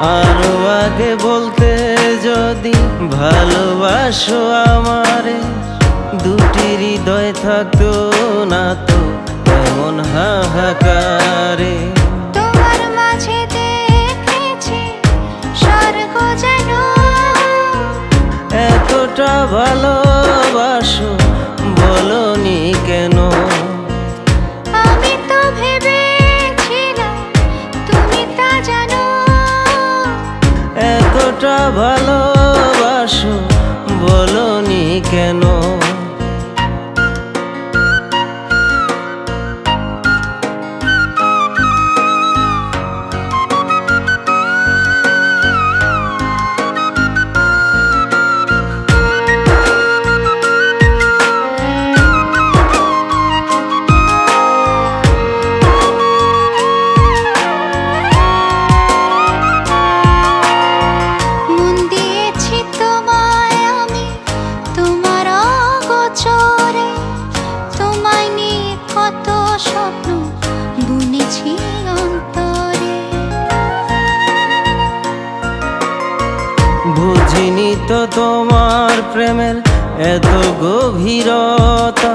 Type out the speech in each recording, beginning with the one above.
আরও আগে বলতে যদি ভালোবাসো আমারে দুটি হৃদয় থাকতো না তো এমন হাহাকারে। তোমার মাঝে দেখেছি স্বর্গ যেন। এতটা ভালোবাসো এতটা তো তোমার প্রেমের এত গভীরতা।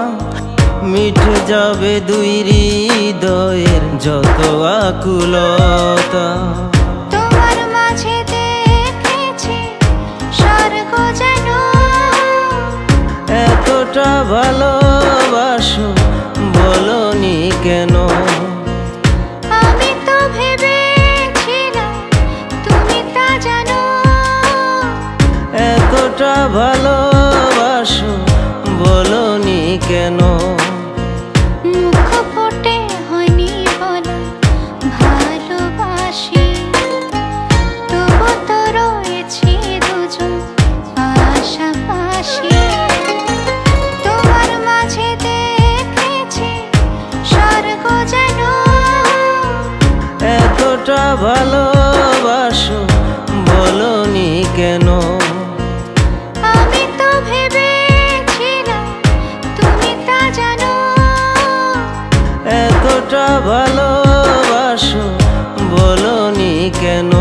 মিঠে যাবে দুই হৃদয়ের যত আকুলতা। তোমার মাঝে দেখেছি স্বর্গ যেন। এতটা ভালোবাসো এতটা ভালোবাসো বলনি কেন? মুখ ফুটে হয়নি বলা ভালোবাসি। তবু তো রয়েছি দুজন পাশাপাশি। তোমার মাঝে দেখেছি স্বর্গ যেন। এতটা ভালোবাসো ভালোবাসো বলনি কেন?